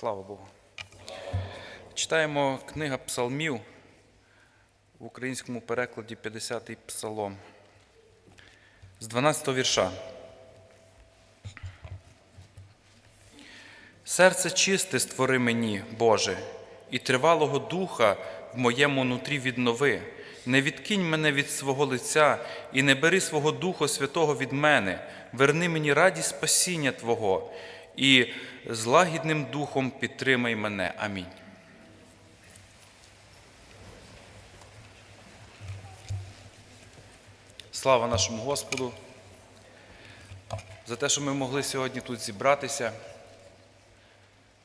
Слава Богу. Читаємо книга Псалмів в українському перекладі 50-й псалом з 12 вірша. Серце чисте створи мені, Боже, і тривалого духа в моєму нутрі віднови. Не відкинь мене від свого лиця і не бери свого Духа Святого від мене, верни мені радість спасіння Твого і з лагідним духом підтримай мене. Амінь. Слава нашому Господу за те, що ми могли сьогодні тут зібратися,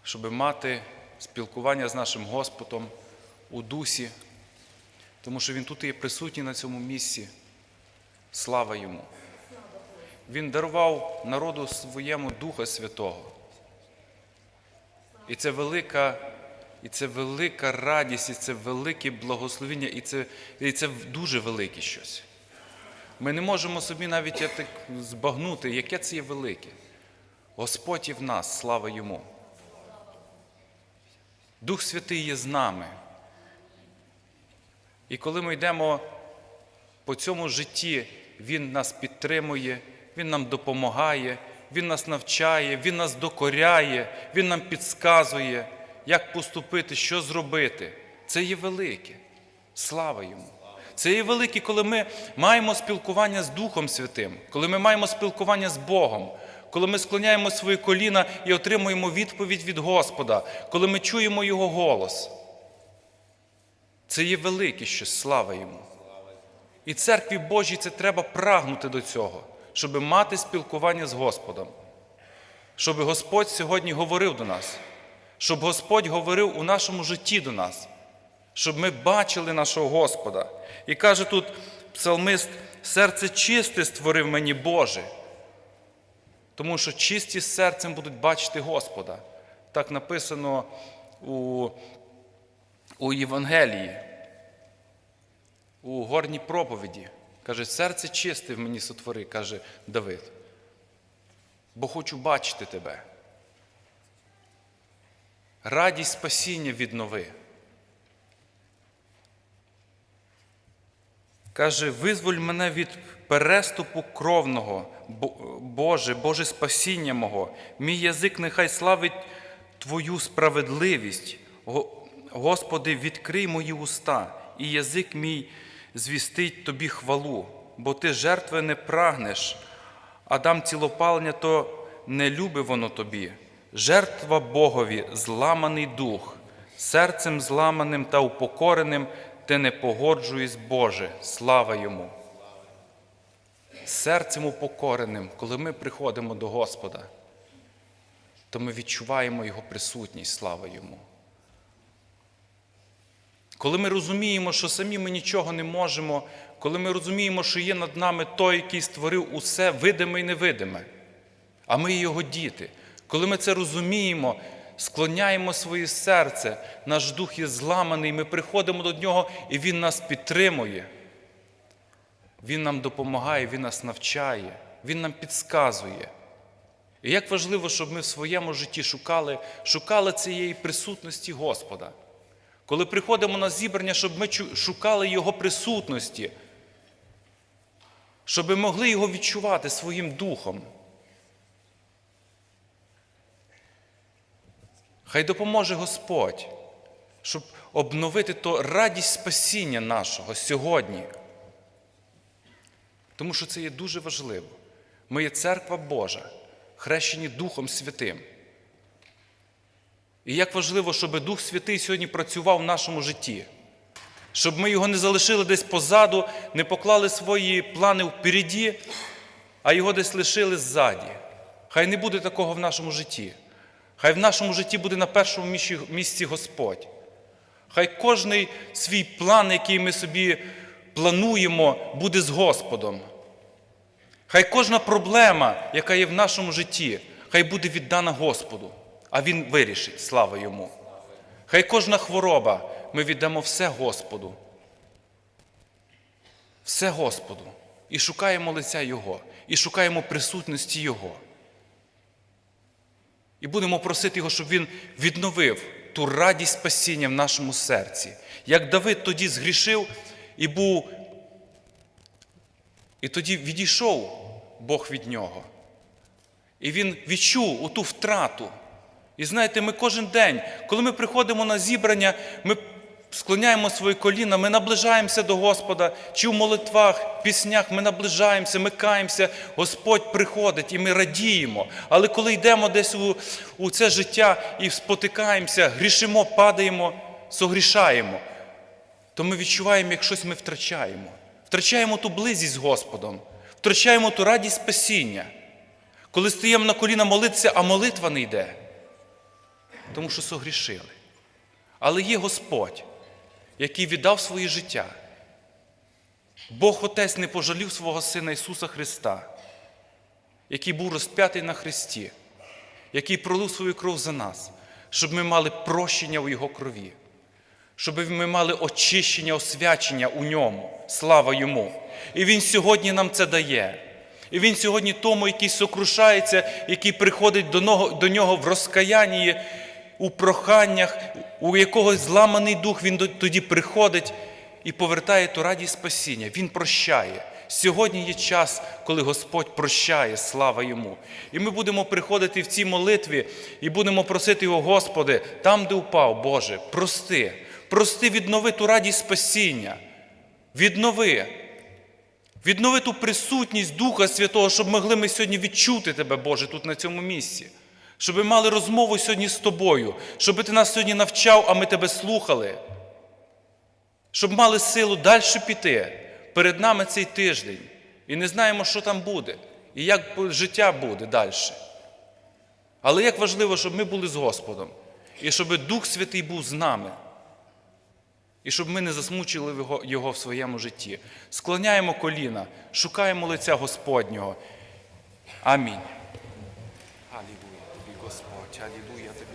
щоб мати спілкування з нашим Господом у дусі, тому що Він тут є присутній на цьому місці. Слава йому! Він дарував народу своєму Духа Святого. І це велика, і це велика радість, і це велике благословіння, і це, і це дуже велике щось. Ми не можемо собі навіть так збагнути, яке це є велике. Господь є в нас, слава йому. Дух Святий є з нами. І коли ми йдемо по цьому житті, Він нас підтримує, Він нам допомагає, Він нас навчає, Він нас докоряє, Він нам підказує, як поступити, що зробити. Це є велике. Слава йому. Це є велике, коли ми маємо спілкування з Духом Святим, коли ми маємо спілкування з Богом, коли ми склоняємо свої коліна і отримуємо відповідь від Господа, коли ми чуємо Його голос. Це є велике щось, слава йому. І церкві Божій це треба прагнути до цього, щоб мати спілкування з Господом, щоб Господь сьогодні говорив до нас, щоб Господь говорив у нашому житті до нас, щоб ми бачили нашого Господа. І каже тут псалмист: серце чисте створив мені Боже. Тому що чисті серцем будуть бачити Господа. Так написано у, у Євангелії, у горній проповіді. Каже, серце чисте в мені сотвори, каже Давид. Бо хочу бачити тебе. Радість спасіння віднови. Каже, визволь мене від переступу кровного, Боже, Боже спасіння мого. Мій язик нехай славить Твою справедливість. Господи, відкрий мої уста, і язик мій звістить Тобі хвалу, бо Ти жертви не прагнеш, а дам цілопалення, то не люби воно тобі. Жертва Богові, зламаний дух, серцем зламаним та упокореним ти не погоджуєш, Боже, слава йому. Серцем упокореним, коли ми приходимо до Господа, то ми відчуваємо Його присутність, слава йому. Коли ми розуміємо, що самі ми нічого не можемо, коли ми розуміємо, що є над нами той, який створив усе видиме і невидиме, а ми його діти. Коли ми це розуміємо, склоняємо своє серце, наш дух є зламаний, ми приходимо до нього, і Він нас підтримує. Він нам допомагає, Він нас навчає, Він нам підказує. І як важливо, щоб ми в своєму житті шукали, шукали цієї присутності Господа. Коли приходимо на зібрання, щоб ми шукали Його присутності, щоб ми могли його відчувати своїм духом. Хай допоможе Господь, щоб обновити то радість спасіння нашого сьогодні. Тому що це є дуже важливо. Ми є церква Божа, хрещені Духом Святим. І як важливо, щоб Дух Святий сьогодні працював в нашому житті, щоб ми його не залишили десь позаду, не поклали свої плани впереді, а його десь лишили ззаді. Хай не буде такого в нашому житті. Хай в нашому житті буде на першому місці- Господь. Хай кожний свій план, який ми собі плануємо, буде з Господом. Хай кожна проблема, яка є в нашому житті, хай буде віддана Господу, а Він вирішить, слава йому. Хай кожна хвороба, ми віддамо все Господу. Все Господу. І шукаємо лиця Його, і шукаємо присутності Його. І будемо просити Його, щоб Він відновив ту радість спасіння в нашому серці. Як Давид тоді згрішив і був, і тоді відійшов Бог від нього. І він відчув оту втрату. І знаєте, ми кожен день, коли ми приходимо на зібрання, ми склоняємо свої коліна, ми наближаємося до Господа, чи в молитвах, піснях ми наближаємося, ми каємося, Господь приходить і ми радіємо. Але коли йдемо десь у, у це життя і спотикаємося, грішимо, падаємо, согрішаємо, то ми відчуваємо, як щось ми втрачаємо. Втрачаємо ту близість з Господом, втрачаємо ту радість спасіння. Коли стоїмо на коліна молитися, а молитва не йде, тому що согрішили. Але є Господь, який віддав своє життя. Бог Отець не пожалів свого Сина Ісуса Христа, який був розп'ятий на Христі, який пролив свою кров за нас, щоб ми мали прощення у Його крові, щоб ми мали очищення, освячення у ньому. Слава йому! І Він сьогодні нам це дає. І Він сьогодні тому, який сокрушається, який приходить до нього, в розкаянні, у проханнях, у якогось зламаний дух, він тоді приходить і повертає ту радість спасіння. Він прощає. Сьогодні є час, коли Господь прощає, слава йому. І ми будемо приходити в цій молитві і будемо просити його, Господи, там, де упав, Боже, прости, прости, віднови ту радість спасіння. Віднови. Віднови ту присутність Духа Святого, щоб могли ми сьогодні відчути Тебе, Боже, тут на цьому місці. Щоб ми мали розмову сьогодні з Тобою, щоб Ти нас сьогодні навчав, а ми Тебе слухали. Щоб мали силу далі піти. Перед нами цей тиждень. І не знаємо, що там буде, і як життя буде далі. Але як важливо, щоб ми були з Господом, і щоб Дух Святий був з нами і щоб ми не засмучили його, в своєму житті. Склоняємо коліна, шукаємо лиця Господнього. Амінь. Алілуя тобі, Господь, алілуя тобі.